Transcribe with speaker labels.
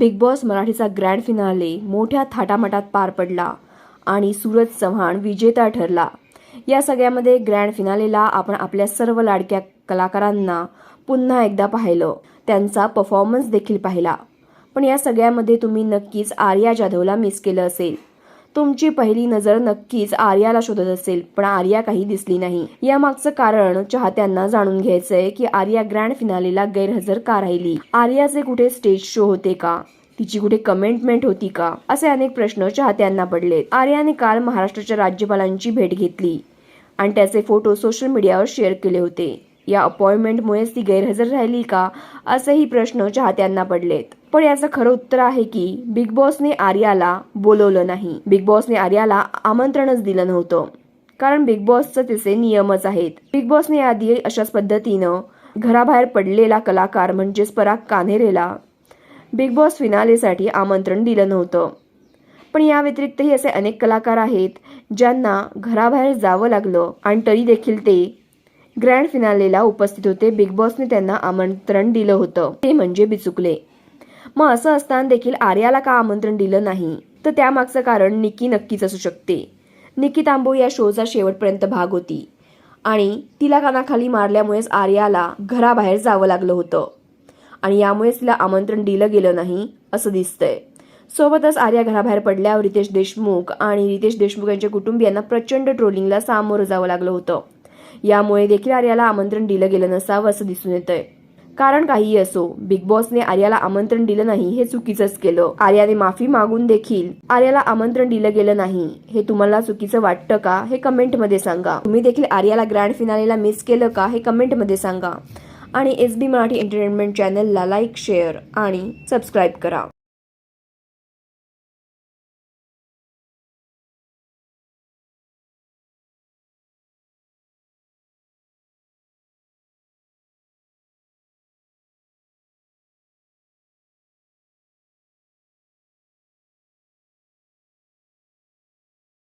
Speaker 1: Big Boss मराठीचा grand finale मोठ्या थाटामाटात पार पडला आणि सूरज चव्हाण विजेता ठरला. या सगळ्यामध्ये ग्रँड फिनालेला आपण आपल्या सर्व लाडक्या कलाकारांना पुन्हा एकदा पाहिलं. त्यांचा परफॉर्मन्स देखील पाहिला. पण या सगळ्यामध्ये तुम्ही नक्कीच आर्या जाधवला मिस केलं असेल. तुमची पहिली नजर नक्कीच आर्याला शोधत असेल पण आर्या काही दिसली नाही. यामागचं कारण चाहत्यांना जाणून घ्यायचंय की आर्या ग्रँड फिनालेला गैरहजर का राहिली? आर्याचे कुठे स्टेज शो होते का? तिची कुठे कमेंटमेंट होती का? असे अनेक प्रश्न चाहत्यांना पडलेत. आर्याने काल महाराष्ट्राच्या राज्यपालांची भेट घेतली आणि त्याचे फोटो सोशल मीडियावर शेअर केले होते. या अपॉइंटमेंटमुळेच ती गैरहजर राहिली का? असेही प्रश्न चाहत्यांना पडलेत. पण याचं खरं उत्तर आहे की बिग बॉसने आर्याला बोलवलं नाही. बिग बॉसने आर्याला आमंत्रणच दिलं नव्हतं. कारण बिग बॉसचं तिचे नियमच आहेत. बिग बॉसने आधी अशाच पद्धतीनं घराबाहेर पडलेला कलाकार म्हणजेच पराग कान्हेरेला बिग बॉस फिनालेसाठी आमंत्रण दिलं नव्हतं. पण या व्यतिरिक्तही असे अनेक कलाकार आहेत ज्यांना घराबाहेर जावं लागलं आणि तरी देखील ते ग्रँड फिनालेला उपस्थित होते. बिग बॉसने त्यांना आमंत्रण दिलं होतं. ते म्हणजे बिचुकले. मग असं असताना देखील आर्याला का आमंत्रण दिलं नाही? तर त्यामागचं कारण निकी नक्कीच असू शकते. निकी तांबो या शोचा शेवटपर्यंत भाग होती. आणि तिला कानाखाली मारल्यामुळेच आर्याला घराबाहेर जावं लागलं होतं. आणि यामुळेच तिला आमंत्रण दिलं गेलं नाही असं दिसतंय. सोबतच आर्या घराबाहेर पडल्यावर रितेश देशमुख आणि रितेश देशमुख यांच्या कुटुंबियांना प्रचंड ट्रोलिंगला सामोरं जावं लागलं होतं. यामुळे देखील आर्याला आमंत्रण दिलं गेलं नसावं असं दिसून येतंय. कारण काहीही असो बिग बॉसने आर्याला आमंत्रण दिलं नाही हे चुकीचंच केलं. आर्याने माफी मागून देखील आर्याला आमंत्रण दिलं गेलं नाही हे तुम्हाला चुकीचं वाटतं का हे कमेंटमध्ये सांगा. तुम्ही देखील आर्याला ग्रँड फिनालेला मिस केलं का हे कमेंटमध्ये सांगा. आणि एस बी मराठी एंटरटेनमेंट चॅनलला लाईक शेअर आणि सबस्क्राईब करा.